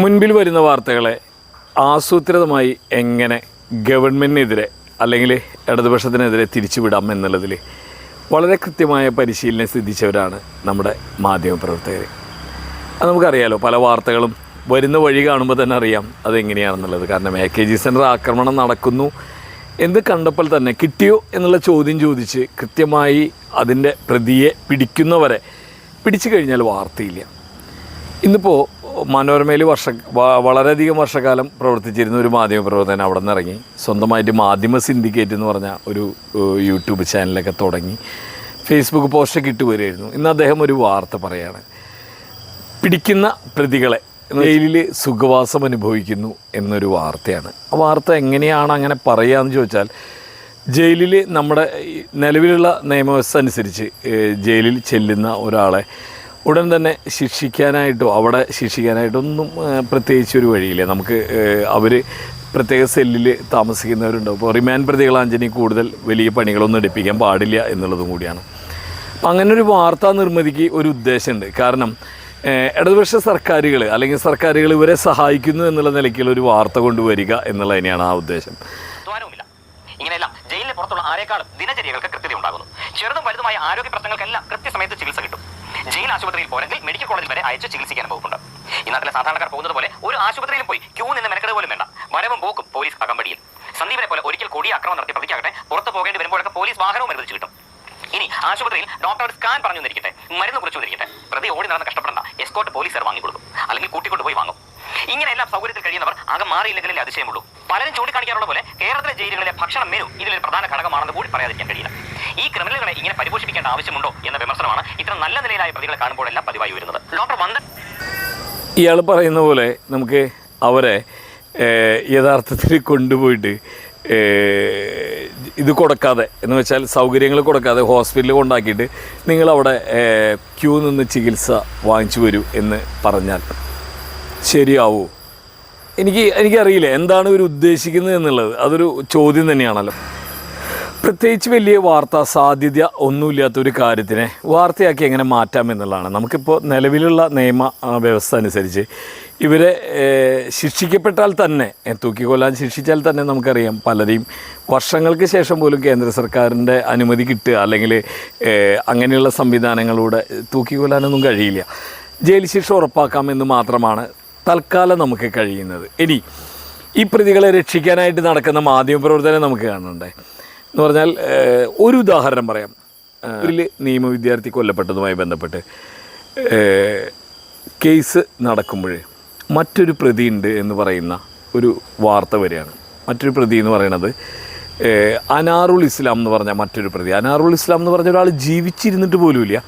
മുൻപിൽ വരുന്ന വാർത്തകളെ ആസൂത്രിതമായി എങ്ങനെ ഗവൺമെന്റിനെതിരെ അല്ലെങ്കിൽ ഇടതുപക്ഷത്തിനെതിരെ തിരിച്ചുവിടാം എന്നുള്ളതിൽ വളരെ കൃത്യമായ പരിശീലനം സിദ്ധിച്ചവരാണ് നമ്മുടെ മാധ്യമപ്രവർത്തകർ അത് നമുക്കറിയാലോ പല വാർത്തകളും വരുന്ന വഴി കാണുമ്പോൾ തന്നെ അറിയാം അതെങ്ങനെയാണെന്നുള്ളത്. കാരണം എ കെ ജി സെന്റർ ആക്രമണം നടക്കുന്നു എന്ന് കണ്ടപ്പോൾ തന്നെ കിട്ടിയോ എന്നുള്ള ചോദ്യം ചോദിച്ച് കൃത്യമായി അതിന്റെ പ്രതിയെ പിടിക്കുന്നവരെ പിടിച്ചു കഴിഞ്ഞാൽ വാർത്തയില്ല. ഇന്നിപ്പോൾ മനോരമയിൽ വർഷ വളരെയധികം വർഷക്കാലം പ്രവർത്തിച്ചിരുന്ന ഒരു മാധ്യമ പ്രവർത്തകൻ അവിടെ നിന്ന് ഇറങ്ങി. സ്വന്തമായിട്ട് മാധ്യമ സിൻഡിക്കേറ്റ് എന്ന് പറഞ്ഞ ഒരു യൂട്യൂബ് ചാനലൊക്കെ തുടങ്ങി. ഫേസ്ബുക്ക് പോസ്റ്റൊക്കെ ഇട്ട് വരികയായിരുന്നു. ഇന്ന് അദ്ദേഹം ഒരു വാർത്ത പറയുകയാണ് പിടിക്കുന്ന പ്രതികളെ ജയിലിൽ സുഖവാസം അനുഭവിക്കുന്നു എന്നൊരു വാർത്തയാണ്. ആ വാർത്ത എങ്ങനെയാണ് അങ്ങനെ പറയുകയെന്ന് ചോദിച്ചാൽ ജയിലിൽ നമ്മുടെ നിലവിലുള്ള നിയമവ്യവസ്ഥ അനുസരിച്ച് ജയിലിൽ ചെല്ലുന്ന ഒരാളെ ഉടൻ തന്നെ ശിക്ഷിക്കാനായിട്ടോ അവിടെ ശിക്ഷിക്കാനായിട്ടൊന്നും പ്രത്യേകിച്ച് ഒരു വഴിയില്ല. നമുക്ക് അവർ പ്രത്യേക സെല്ലിൽ താമസിക്കുന്നവരുണ്ട് അപ്പോൾ റിമാൻഡ് പ്രതികളാഞ്ചനി കൂടുതൽ വലിയ പണികളൊന്നും എടുപ്പിക്കാൻ പാടില്ല എന്നുള്ളതും കൂടിയാണ്. അപ്പം അങ്ങനെ ഒരു വാർത്താ നിർമ്മിതിക്ക് ഒരു ഉദ്ദേശമുണ്ട്. കാരണം ഇടതുപക്ഷ സർക്കാരുകൾ അല്ലെങ്കിൽ സർക്കാരുകൾ ഇവരെ സഹായിക്കുന്നു എന്നുള്ള നിലയ്ക്കുള്ള ഒരു വാർത്ത കൊണ്ടുവരിക എന്നുള്ള തന്നെയാണ് ആ ഉദ്ദേശം. ഇങ്ങനെയെല്ലാം ജയിലിന് പുറത്തുള്ള ആരെക്കാളും ദിനചര്യകൾക്ക് കൃത്യത ഉണ്ടാകുന്നു ചെറുതും വലുതുമായ ആരോഗ്യ പ്രശ്നങ്ങൾക്കെല്ലാം കൃത്യസമയത്ത് ചികിത്സ കിട്ടും. ജയിൽ ആശുപത്രിയിൽ പോരെങ്കിൽ മെഡിക്കൽ കോളേജിൽ വരെ അയച്ച് ചികിത്സിക്കാൻ ഈ നാട്ടിലെ സാധാരണക്കാർ പോകുന്നത് പോലെ ഒരു ആശുപത്രിയിൽ പോയി ക്യൂ നിന്ന് മെനക്കെട് പോലും വേണ്ട. വരവും പോക്കും പോലീസ് അകമ്പടിയിൽ. സന്ദീപിനെ പോലെ ഒരിക്കൽ കൂടി അക്രമം നടത്തിയ പ്രതിക്കാകട്ടെ പുറത്തു പോകേണ്ടി വരുമ്പോഴൊക്കെ പോലീസ് വാഹനവും അനുവദിച്ചു കിട്ടും. ഇനി ആശുപത്രിയിൽ ഡോക്ടർ സ്കാൻ പറഞ്ഞു തന്നിരിക്കട്ടെ മരുന്ന് കുറിച്ചു തന്നിരിക്കട്ടെ പ്രതി ഓടി നടന്ന് കഷ്ടപ്പെടണ്ട. എസ്കോട്ട് പോലീസുകാർ വാങ്ങിക്കൊടുക്കും. അല്ലെങ്കിൽ കൂട്ടിക്കൊണ്ടുപോയി വാങ്ങും. ഇങ്ങനെയെല്ലാം സൗകര്യത്തിൽ കഴിയുന്നവർ ആകെ മാറിയില്ലെങ്കിലേ അതിശയമുള്ളൂ. പലരും ചൂണ്ടിക്കാണിക്കാറുള്ള പോലെ കേരളത്തിലെ ജയിലുകളിലെ ഭക്ഷണ മെനു ഇതിലൊരു പ്രധാന ഘടകമാണെന്ന് കൂടി പറയാതിരിക്കാൻ കഴിയില്ല. ഈ ക്രിമിനലുകളെ ഇങ്ങനെ പരിപോഷിപ്പിക്കേണ്ട ആവശ്യമുണ്ടോ എന്ന വിമർശനമാണ് ഇത്ര നല്ല നിലയിലായ പ്രതികളെ കാണുമ്പോഴെല്ലാം പതിവായി വരുന്നത്. ഡോക്ടർ വന്ദൻ ഇയാൾ പറയുന്ന പോലെ നമുക്ക് അവരെ യഥാർത്ഥത്തിൽ കൊണ്ടുപോയിട്ട് ഇത് കൊടുക്കാതെ എന്ന് വെച്ചാൽ സൗകര്യങ്ങൾ കൊടുക്കാതെ ഹോസ്പിറ്റലിൽ കൊണ്ടാക്കിയിട്ട് നിങ്ങളവിടെ ക്യൂ നിന്ന് ചികിത്സ വാങ്ങിച്ചു വരൂ എന്ന് പറഞ്ഞാൽ ശരിയാവൂ? എനിക്ക് എനിക്കറിയില്ല എന്താണ് ഇവർ ഉദ്ദേശിക്കുന്നത് എന്നുള്ളത്. അതൊരു ചോദ്യം തന്നെയാണല്ലോ. പ്രത്യേകിച്ച് വലിയ വാർത്താ സാധ്യത ഒന്നുമില്ലാത്ത ഒരു കാര്യത്തിനെ വാർത്തയാക്കി എങ്ങനെ മാറ്റാം എന്നുള്ളതാണ്. നമുക്കിപ്പോൾ നിലവിലുള്ള നിയമ വ്യവസ്ഥ അനുസരിച്ച് ഇവരെ ശിക്ഷിക്കപ്പെട്ടാൽ തന്നെ തൂക്കിക്കൊല്ലാൻ ശിക്ഷിച്ചാൽ തന്നെ നമുക്കറിയാം പലരെയും വർഷങ്ങൾക്ക് ശേഷം പോലും കേന്ദ്ര സർക്കാരിന്റെ അനുമതി കിട്ടുക അല്ലെങ്കിൽ അങ്ങനെയുള്ള സംവിധാനങ്ങളിലൂടെ തൂക്കിക്കൊല്ലാനൊന്നും കഴിയില്ല. ജയിൽ ശിക്ഷ ഉറപ്പാക്കാമെന്ന് മാത്രമാണ് തൽക്കാലം നമുക്ക് കഴിയുന്നത്. ഇനി ഈ പ്രതികളെ രക്ഷിക്കാനായിട്ട് നടക്കുന്ന മാധ്യമ പ്രവർത്തനം നമുക്ക് കാണണ്ടേ? എന്ന് പറഞ്ഞാൽ ഒരു ഉദാഹരണം പറയാം. ഒരു നിയമ വിദ്യാർത്ഥി കൊല്ലപ്പെട്ടതുമായി ബന്ധപ്പെട്ട് കേസ് നടക്കുമ്പോൾ മറ്റൊരു പ്രതി ഉണ്ട് എന്ന് പറയുന്ന ഒരു വാർത്ത വരികയാണ്. മറ്റൊരു പ്രതി എന്ന് പറയുന്നത് അനാറുൾ ഇസ്ലാം എന്ന് പറഞ്ഞ മറ്റൊരു പ്രതി. അനാറുൽ ഇസ്ലാം എന്ന് പറഞ്ഞ ഒരാൾ ജീവിച്ചിരുന്നിട്ട് പോലുമില്ല.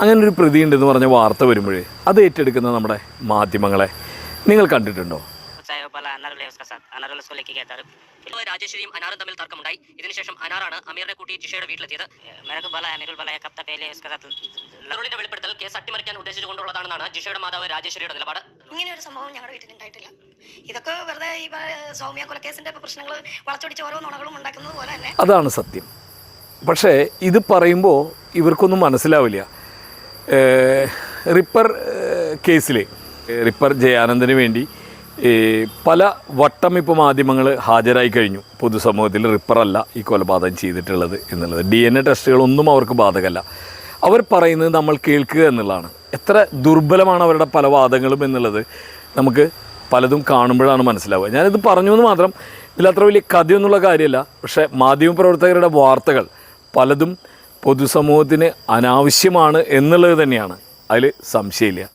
അങ്ങനെ ഒരു പ്രതി ഉണ്ടെന്ന് പറഞ്ഞ വാർത്ത വരുമ്പോൾ അത് ഏറ്റെടുക്കുന്ന നമ്മുടെ മാധ്യമങ്ങളെ നിങ്ങൾ കണ്ടിട്ടുണ്ടോ? തമ്മിൽ കൂട്ടി ജിഷയുടെ വീട്ടിലെത്തിയത്. കേസ് ജിഷയുടെ നിലപാട്. സംഭവം വീട്ടിൽ ഉണ്ടായിട്ടില്ല. ഇതൊക്കെ വെറുതെ ഈ സൗമ്യ കൊലക്കേസിന്റെ ഓരോ പോലെ തന്നെ. അതാണ് സത്യം. പക്ഷേ ഇത് പറയുമ്പോൾ ഇവർക്കൊന്നും മനസ്സിലാവില്ല. റിപ്പർ കേസിലെ റിപ്പർ ജയാനന്ദന് വേണ്ടി പല വട്ടം ഇപ്പോൾ മാധ്യമങ്ങൾ ഹാജരായി കഴിഞ്ഞു. പൊതുസമൂഹത്തിൽ റിപ്പറല്ല ഈ കൊലപാതകം ചെയ്തിട്ടുള്ളത് എന്നുള്ളത്. ഡി എൻ എ ടെസ്റ്റുകളൊന്നും അവർക്ക് ബാധകമല്ല. അവർ പറയുന്നത് നമ്മൾ കേൾക്കുക എന്നുള്ളതാണ്. എത്ര ദുർബലമാണ് അവരുടെ പല വാദങ്ങളും എന്നുള്ളത് നമുക്ക് പലതും കാണുമ്പോഴാണ് മനസ്സിലാവുക. ഞാനിത് പറഞ്ഞു എന്ന് മാത്രം ഇതിലത്ര വലിയ കഥയൊന്നുള്ള കാര്യമല്ല. പക്ഷേ മാധ്യമപ്രവർത്തകരുടെ വാർത്തകൾ പലതും പൊതുസമൂഹത്തിന് അനാവശ്യമാണ് എന്നുള്ളത് തന്നെയാണ്. അതിൽ സംശയമില്ല.